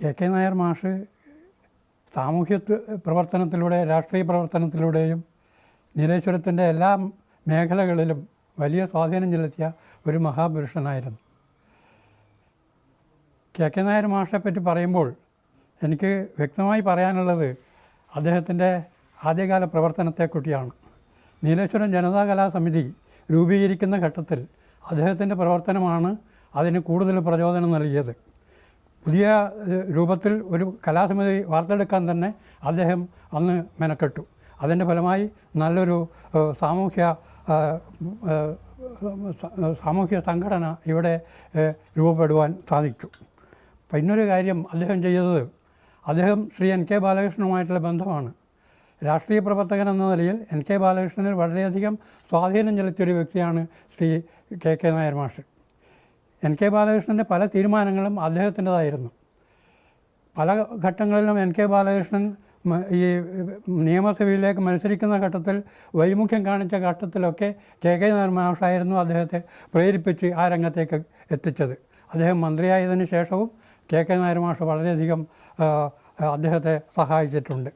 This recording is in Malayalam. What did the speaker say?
കെ കെ നായർ മാഷ് സാമൂഹ്യ പ്രവർത്തനത്തിലൂടെ രാഷ്ട്രീയ പ്രവർത്തനത്തിലൂടെയും നീലേശ്വരത്തിന്റെ എല്ലാ മേഖലകളിലും വലിയ സ്വാധീനം ചെലുത്തിയ ഒരു മഹാപുരുഷനായിരുന്നു. കെ കെ നായർ മാഷെപ്പറ്റി പറയുമ്പോൾ എനിക്ക് വ്യക്തമായി പറയാനുള്ളത് അദ്ദേഹത്തിന്റെ ആദ്യകാല പ്രവർത്തനത്തെക്കുറിച്ചാണ്. നീലേശ്വരം ജനതാ കലാസമിതി രൂപീകരിക്കുന്ന ഘട്ടത്തിൽ അദ്ദേഹത്തിന്റെ പ്രവർത്തനമാണ് അതിന് കൂടുതൽ പ്രചോദനം നൽകിയത്. പുതിയ രൂപത്തിൽ ഒരു കലാസമിതി വാർത്തെടുക്കാൻ തന്നെ അദ്ദേഹം അന്ന് മെനക്കെട്ടു. അതിന്റെ ഫലമായി നല്ലൊരു സാമൂഹ്യ സാമൂഹ്യ സംഘടന ഇവിടെ രൂപപ്പെടുവാൻ സാധിച്ചു. അപ്പം ഇന്നൊരു കാര്യം അദ്ദേഹം ചെയ്തത് അദ്ദേഹം ശ്രീ എൻ കെ ബാലകൃഷ്ണനുമായിട്ടുള്ള ബന്ധമാണ്. രാഷ്ട്രീയ പ്രവർത്തകൻ എന്ന നിലയിൽ എൻ കെ ബാലകൃഷ്ണനിൽ വളരെയധികം സ്വാധീനം ചെലുത്തിയൊരു വ്യക്തിയാണ് ശ്രീ കെ കെ നായർ മാഷ്. എൻ കെ ബാലകൃഷ്ണന്റെ പല തീരുമാനങ്ങളും അദ്ദേഹത്തിന്റെതായിരുന്നു. പല ഘട്ടങ്ങളിലും എൻ കെ ബാലകൃഷ്ണൻ ഈ നിയമസഭയിലേക്ക് മത്സരിക്കുന്ന ഘട്ടത്തിൽ വൈമുഖ്യം കാണിച്ച ഘട്ടത്തിലൊക്കെ കെ കെ നായർ അദ്ദേഹത്തെ പ്രേരിപ്പിച്ച് ആ രംഗത്തേക്ക് എത്തിച്ചത്. അദ്ദേഹം മന്ത്രിയായതിനു ശേഷവും കെ കെ നായർ വളരെയധികം അദ്ദേഹത്തെ സഹായിച്ചിട്ടുണ്ട്.